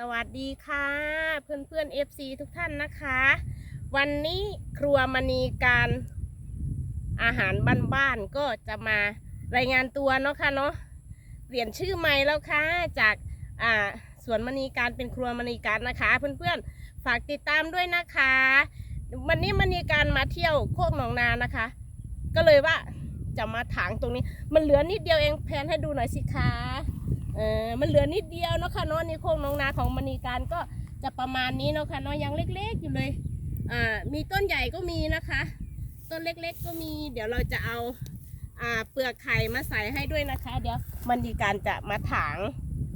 สวัสดีค่ะเพื่อนเพื่อนๆ FC ทุกท่านนะคะ วันนี้ครัวมณีการอาหารบ้านๆก็จะมารายงานตัวเนาะค่ะเนาะเปลี่ยนชื่อใหม่แล้วค่ะจากอ่าสวนมณีการเป็นครัวมณีการนะคะ เพื่อนๆฝากติดตามด้วยนะคะ วันนี้มณีการมาเที่ยวโคกหนองนานะคะ ก็เลยว่าจะมาถางตรงนี้ มันเหลือนิดเดียวเองแพนให้ดูหน่อยสิคะ เออมันเหลือนิดเดียวเนาะค่ะเนาะในโคกน้องนาของมณีการก็จะประมาณนี้เนาะค่ะเนาะยังเล็กๆอยู่เลยอ่ามีต้นใหญ่ก็มีนะคะ ต้นเล็กๆก็มี เดี๋ยวเราจะเอาอ่าเปลือกไข่มาใส่ให้ด้วยนะคะ เดี๋ยวมณีการจะมาถาง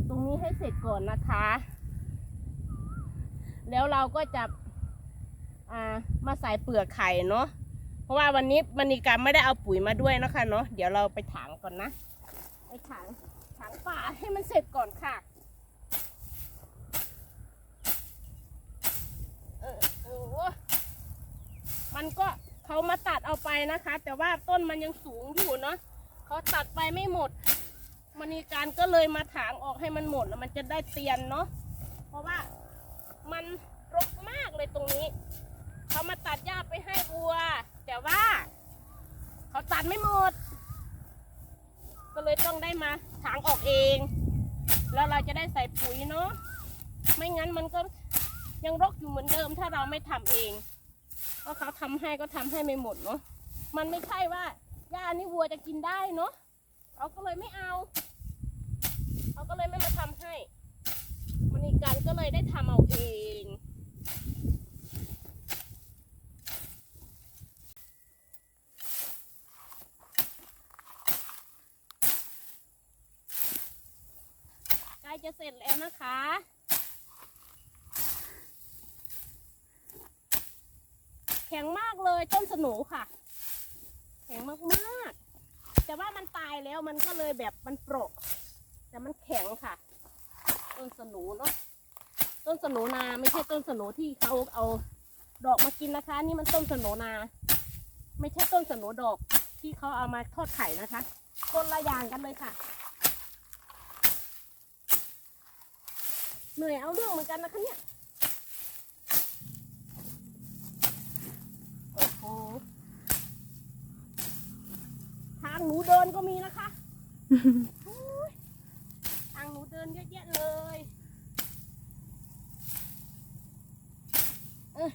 ตรงนี้ให้เสร็จก่อนนะคะ แล้วเราก็จะอ่ามาใส่เปลือกไข่เนาะเพราะว่าวันนี้มณีการไม่ได้เอาปุ๋ยมาด้วยนะคะเนาะเดี๋ยวเราไปถางก่อนนะไปถาง ถางป่าให้มันเสร็จก่อนค่ะเออเออมันก็เขามาตัดเอาไปนะคะ แต่ว่าต้นมันยังสูงอยู่เนาะเขาตัดไปไม่หมดมณีการก็เลยมาถางออกให้มันหมดแล้วมันจะได้เตียนเนาะเพราะว่ามันรกมากเลยตรงนี้ เขามาตัดหญ้าไปให้วัว แต่ว่า เขาตัดไม่หมด ก็เลยต้องได้มาถางออกเอง แล้วเราจะได้ใส่ปุ๋ยเนาะไม่งั้นมันก็ยังรกอยู่เหมือนเดิม ถ้าเราไม่ทำเองเพราะเขาทำให้ก็ทำให้ไม่หมดเนาะมันไม่ใช่ว่าหญ้านี่วัวจะกินได้เนาะเขาก็เลยไม่เอาเขาก็เลยไม่มาทำให้มันอีกการก็เลยได้ทำเอาเอง จะเสร็จแล้วนะคะ แข็งมากเลยต้นสนูค่ะ แข็งมากๆแต่ว่ามันตายแล้วมันก็เลยแบบมันโปรกแต่มันแข็งค่ะ ต้นสนูเนาะต้นสนูนาไม่ใช่ต้นสนูที่เขาเอาดอกมากินนะคะ นี่มันต้นสนูนา ไม่ใช่ต้นสนูดอกที่เขาเอามาทอดไข่นะคะ คนละอย่างกันเลยค่ะ เหนื่อยเอาเรื่องเหมือนกันนะคะเนี่ย โอ้โห ทางหนูเดินก็มีนะคะโอ้ยทางหนูเดินเยอะแยะเลยเออ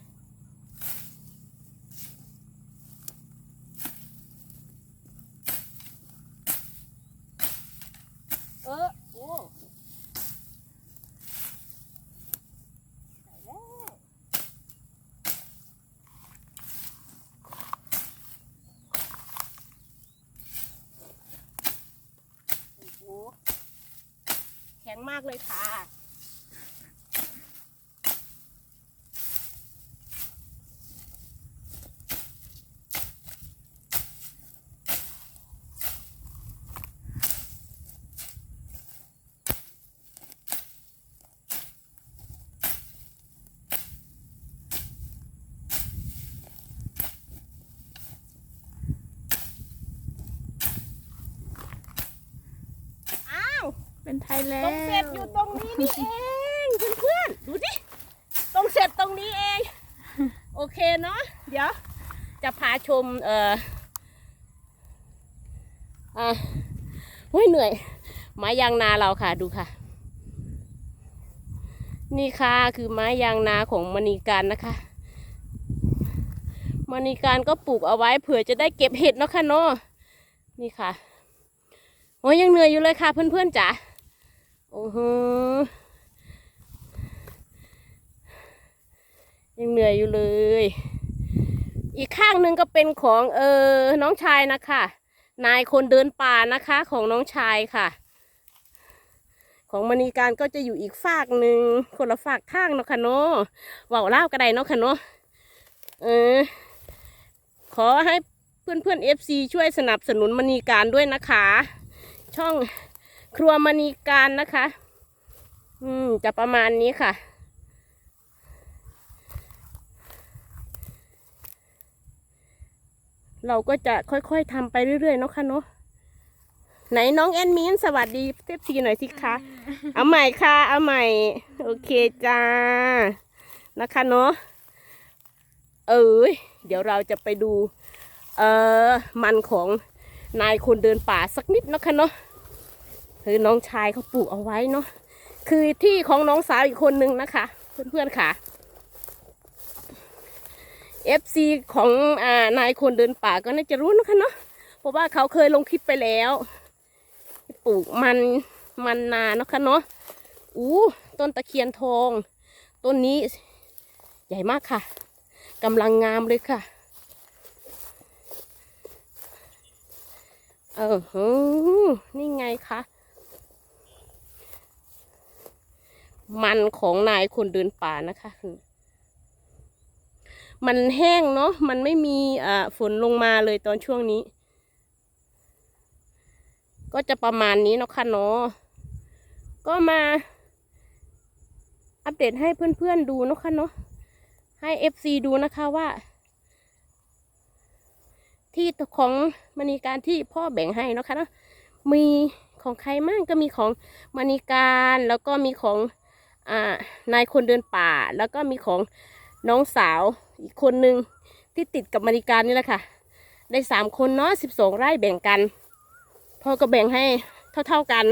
เออโอ้ใส่แล้ว โอ้โหแข็งมากเลยค่ะ อ้าว เป็นไทยแล้ตวรงเสร็จอยู่ตรงนี้นี่เองเพื่อนๆดูดิตรงเสร็จตรงนี้เอง โอเคเนาะเดี๋ยว จะพาชมเอ่ออะโอ้ยเหนื่อย ไม้ยางนาเราค่ะดูค่ะ นี่ค่ะคือไม้ยางนาของมณีการนะคะ มณีการก็ปลูกเอาไว้เผื่อจะได้เก็บเห็ดเนาะค่ะเนาะนี่ค่ะ โอ้ยยังเหนื่อยอยู่เลยค่ะเพื่อนๆจ๋า โอ้โหยังเหนื่อยอยู่เลย อีกข้างหนึ่งก็เป็นของเออน้องชายนะคะ นายคนเดินป่านะคะของน้องชายค่ะ ของมณีการก็จะอยู่อีกฝากหนึ่งคนละฝากทางเนาะค่ะเนาะว่าเล่าวก็ไดเนาะค่ะเนาะเออ ขอให้เพื่อนเพื่อนเอฟซีช่วยสนับสนุนมณีการด้วยนะคะ ช่อง ครัวมณีการนะคะ อืมจะประมาณนี้ค่ะ เราก็จะค่อยๆทำไปเรื่อยๆเนาะค่ะเนาะไหนน้องแอนมินสวัสดีเทปซีหน่อยสิคะเอาใหม่ค่ะเอาใหม่ โอเคจ้านะคะเนาะเอ้ยเดี๋ยวเราจะไปดู เอ่อมันของนายคนเดินป่าสักนิดนะคะเนาะ คือน้องชายเขาปลูกเอาไว้เนาะคือที่ของน้องสาวอีกคนนึงนะคะ เพื่อนๆค่ะ FC ของอ่านายคนเดินป่าก็น่าจะรู้นะคะเนาะเพราะว่าเขาเคยลงคลิปไปแล้ว ปลูกมันมันนาเนาะคะเนาะอู้ต้นตะเคียนทอง ต้นนี้ใหญ่มากค่ะกำลังงามเลยค่ะเออหือนี่ไงคะ มันของนายคนเดินป่านะคะ มันแห้งเนาะ มันไม่มีอ่าฝนลงมาเลยตอนช่วงนี้ ก็จะประมาณนี้เนาะค่ะเนาะ ก็มา อัปเดตให้เพื่อนๆดูเนาะค่ะเนาะ ให้ FC ดูนะคะว่า ที่ของมณีการที่พ่อแบ่งให้เนาะค่ะเนาะ มีของใครมั่งก็มีของมณีการแล้วก็มีของ นายคนเดินป่า แล้วก็มีของน้องสาวอีกคนนึงที่ติดกับมณีการนี่แหละค่ะ ได้สามคนเนาะสิบสองไร่แบ่งกันพ่อก็แบ่งให้เท่า ๆกัน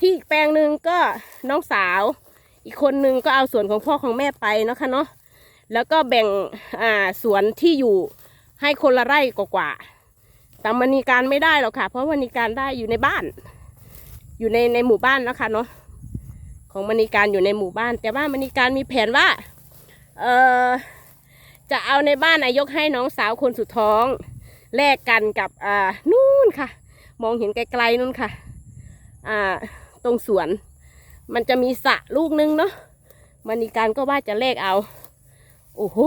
ที่อีกแปลงหนึ่งก็น้องสาว อีกคนนึงก็เอาส่วนของพ่อของแม่ไปเนาะค่ะเนาะแล้วก็แบ่งอ่าสวนที่อยู่ให้คนละไร่กว่าๆแต่มณีการไม่ได้หรอกค่ะ เพราะมณีการได้อยู่ในบ้าน อยู่ในในหมู่บ้านนะคะเนาะ ของมณีการอยู่ในหมู่บ้าน แต่ว่ามณีการมีแผนว่า เออจะเอาในบ้านนายกให้น้องสาวคนสุดท้องแลกกันกับอ่านู่นค่ะ มองเห็นไกลๆนู่นค่ะอ่าตรงสวน มันจะมีสระลูกนึงเนาะมณีการก็ว่าจะแลกเอา โอ้โห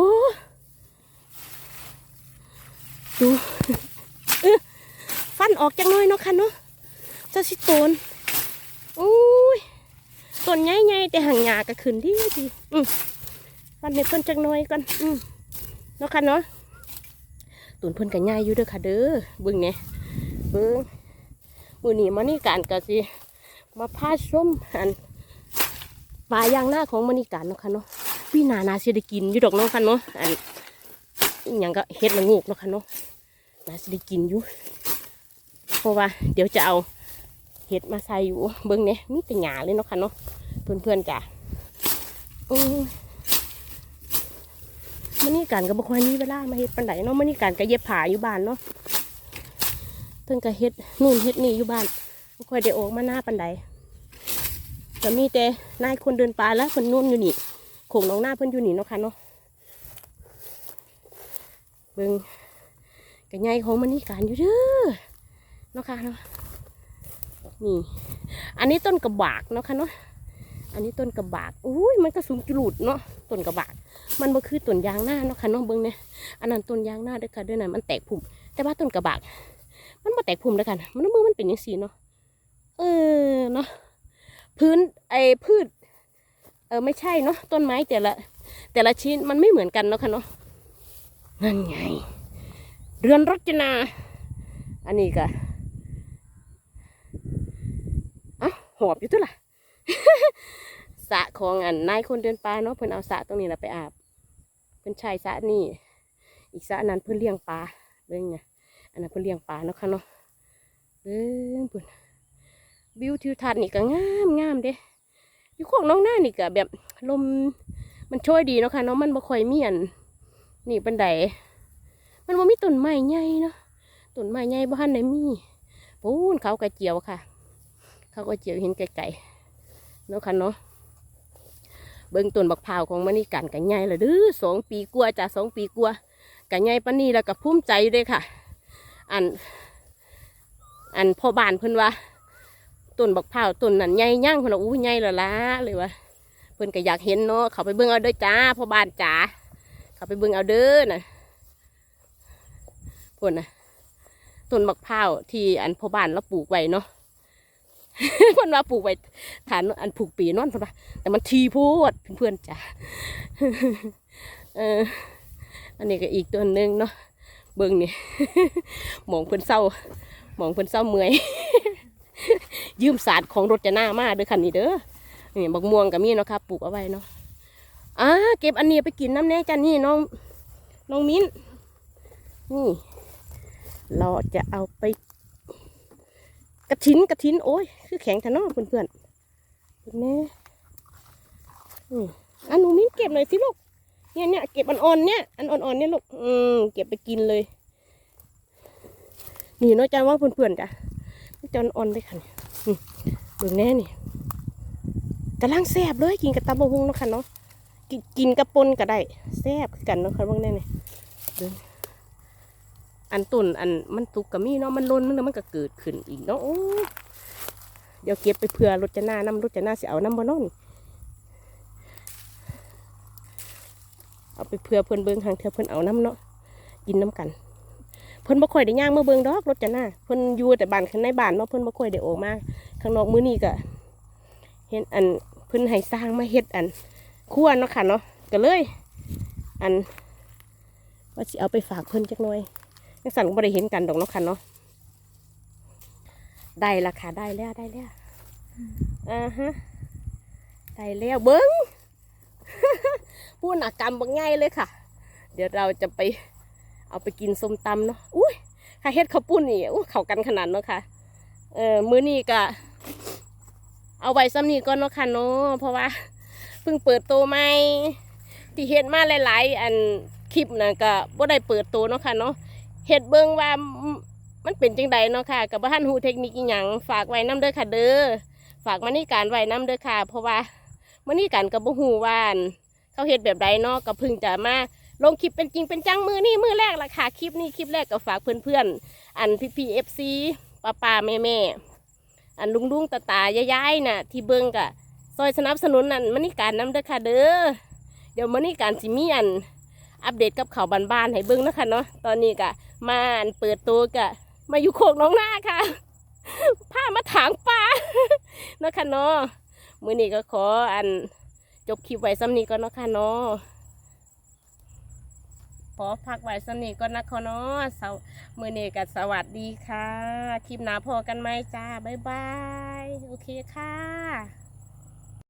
ดูฟันออกจังน้อยเนาะค่ะเนาะจะสิโตนอุ้ย ต้นใหญ่ๆแต่ห่างหยาก็ขึ้นดีดีอืมฟันในเพิ่นจังน้อยก่อนอืมเนาะค่ะเนาะตุนเพิ่นก็ใหญ่อยู่เด้อค่ะเด้อเบิ่งเนี่ยเบิ่งมื้อนี้มานี่การก็สิมาพาชมอันปลายางหน้าของมณีการเนาะค่ะเนาะพี่นานาสิได้กินอยู่ดอกเนาะค่ะเนาะอันอหยังก็เฮ็ดละงูกเนาะค่ะเนาะนาสิได้กินอยู่เพราะว่าเดี๋ยวจะเอา เห็ดมาใส่อยู่เบิ้งเนี่ยมีแต่หยาเลยเนาะค่ะเนาะเพื่อนๆจ้ะอือมันนี่การก็บ่ค่อยมีเวลามาเฮ็ดปันไดเนาะมันนี่การก็เย็บผ้าอยู่บ้านเนาะเพิ่นก็เฮ็ดนู่นเฮ็ดนี่อยู่บ้านบ่ค่อยได้ออกมาหน้าปันไดก็มีแต่นายคนเดินป่าแล้วเพิ่นนู่นอยู่นี่ขงน้องหน้าเพิ่นอยู่นี่เนาะค่ะเนาะเบิ่งก็ใหญ่ของมันนี่การอยู่เด้อเนาะค่ะเนาะ นี่ อันนี้ต้นกระบากเนาะค่ะเนาะอันนี้ต้นกระบากอุ้ยมันก็สูงจุดเนาะต้นกระบาก มันบ่คือต้นยางหน้าเนาะค่ะเนาะเบิ่งเนี่ยอันนั้นต้นยางหน้าด้อค่ะด้อนั่นมันแตกพุ่มแต่ว่าต้นกระบาก มันบ่แตกพุ่มด้อค่ะมันมือมันเป็นอย่างสีเนาะเออเนาะพื้นไอ้พืชเออไม่ใช่เนาะต้นไม้แต่ละ แต่ละชิ้นมันไม่เหมือนกันเนาะค่ะเนาะนั่นไง เรือนรจนา อันนี้ก็ อะหอบอยู่ตัวล่ะสะของอันนายคนเดินป่าเนาะเพิ่นเอาสะตรงนี้ละไปอาบเพิ่นใช้สะนี่ อีกสะนั้นเพิ่นเลี้ยงปลาเบิ่งไงอันนั้นเพิ่นเลี้ยงปลาเนาะค่ะเนาะเบิ่งเพิ่นวิวทิวทัศน์นี่ก็งามงามเด้อยู่ของน้องหน้านี่ก็แบบลมมันช่วยดีเนาะค่ะเนาะมันบ่ค่อยมีอันนี่บันไดมันบ่มีต้นไม้ใหญ่เนาะต้นไม้ใหญ่บ้านไหนมีปูนเขากระเจียวค่ะ เขากระเจียวเห็นไกลๆเนาะค่ะเนาะเบิ่งต้นบักพร้าวของมันนี่กันกันใหญ่เลยเด้อสองปีกว่าจ้ะสองปีกว่ากันใหญ่ปานนี้แล้วก็ภูมิใจเด้อค่ะ อัน อันพ่อบ้านเพิ่นว่าต้นบักพร้าวต้นนั้นใหญ่ย่างเพิ่นว่าอู้ใหญ่และละเลยว่าเพิ่นก็อยากเห็นเนาะเขาไปเบิ่งเอาเด้อจ้าพ่อบ้านจ๋าเขาไปเบิ่งเอาเด้อน่ะพุ่นนะต้นมะพร้าวที่อันพ่อบ้านเราปลูกไว้เนาะ เพิ่นว่าปลูกไว้ฐานอันผูกปีนอนเพิ่นว่าแต่มันทีโพูดเพื่อนจ้ะเอออันนี้ก็อีกตัวหนึ่งเนาะเบิ่งนี่มองเพิ่อนเศร้ามองเพิ่อนเศร้าเมื่อย ยืมศาสตร์ของรถจะหน้ามาเด้อคันนี้เด้อนี่บักม่วงกับมีเนาะครับปลูกเอาไว้เนาะอ่าเก็บอันนี้ไปกินน้ำแน่จ้ะนี่น้องน้องมิ้นนี่ เราจะเอาไป ระถินกระถินโอ้ยคือแข็งทะเนอเพื่อนๆเห็นไหมอันหนูมิ้นเก็บหน่อยสิลูกเนี่ยเนี่ยเก็บอันอ่อนๆเนี่ยอันอ่อนๆเนี่ยลูกอืมเก็บไปกินเลย นี่น้อยจังว่าเพื่อนๆจ้ะจนอ่อนเลยค่ะเนี่ยอืมดูแน่นี่กำลังแซ่บเลยกินกับตำบะฮุงเนาะค่ะเนาะกินกับปนก็ได้แซ่บกันเนาะค่ะว่าแน่นี่เบิ่ง อันตุ่นอันมันตุกกับมีเนาะมันล้นมันแล้วมันก็เกิดขึ้นอีกเนาะเดี๋ยวเก็บไปเผื่อรถจะหน้าน้ำรถจะหน้าสิเอาน้ำบ่เน้องเอาไปเผื่อเพื่อนเบิ่งหางเธอเพื่อนเอาน้ำเนาะกินน้ำกัน เพิ่อนบ่ค่อยได้ย่างเมาเบิ่งดอกรถจะหน้าเพิ่อนอยู่แต่บ้านข้างในบ้านเนาะเพิ่อนบ่ค่อยได้ออกมาข้างนอกมื้อนี้ก็เห็นอันเพิ่อนให้สร้างมาเฮ็ดอันครัวเนาะค่ะเนาะก็เลย อันว่าสิเอาไปฝากเพิ่อนจักหน่อย จังสั่นก็บ่ได้เห็นกันดอกเนาะค่ะเนาะได้ละค่ะได้แล้วได้แล้วอ่าฮะได้แล้วเบิ่งพูดหนักกรรมบักง่ายเลยค่ะ เดี๋ยวเราจะไปเอาไปกินส้มตำเนาะอุ้ยข้าเฮ็ดข้าวปุ้นนี่อู้เข้ากันขนาดเนาะค่ะ เออมื้อนี้ก็เอาไว้ซ้ำนี้ก่อนเนาะค่ะเนาะเพราะว่าเพิ่งเปิดโตวใหม่ที่เฮ็ดมาหลาย ๆ อันคลิปน่ะก็บ่ได้เปิดโตวเนาะค่ะเนาะ เฮ็ดเบิงว่ามันเป็นจังใดเนาะค่ะกับบ่ทันฮูเทคนิคอีหยังฝากไว้นํเด้อค่ะเด้อฝากมานี่การไว้นํเด้อค่ะ เพราะว่ามานี่การก็บ่ฮู้ว่านเขาเฮ็ดแบบใดเนาะก็เพิ่งจะมาลงคลิปเป็นจริงเป็นจังมือนี่มือแรกละค่ะคลิปนี้คลิปแรกก็ฝากเพื่อนๆอันพี่พีเอฟซีป้าป้าแม่แม่อันลุงลุงตาตายายๆน่ะ ที่เบิงกะซอยสนับสนุนนั่นมันนี่การน้ำเด้อค่ะเด้อเดี๋ยวมันนี่การสิมีอัน อัปเดตกับข่าวบ้านๆให้เบิ้งนะคะเนาะตอนนี้กะมานเปิดตัวกะมาอยู่โคกน้องหน้าค่ะพามาถางปลานะคะเนาะมือนี้ก็ขออันจบคลิปไว้ซ้ำนี้ก็เนาะค่ะเนาะขอพักไว้สำนีก่อนะคะเนาะสามือเนกับสวัสดีค่ะ คลิปหน้าพอกันไหมจ้า บ๊ายบาย โอเคค่ะ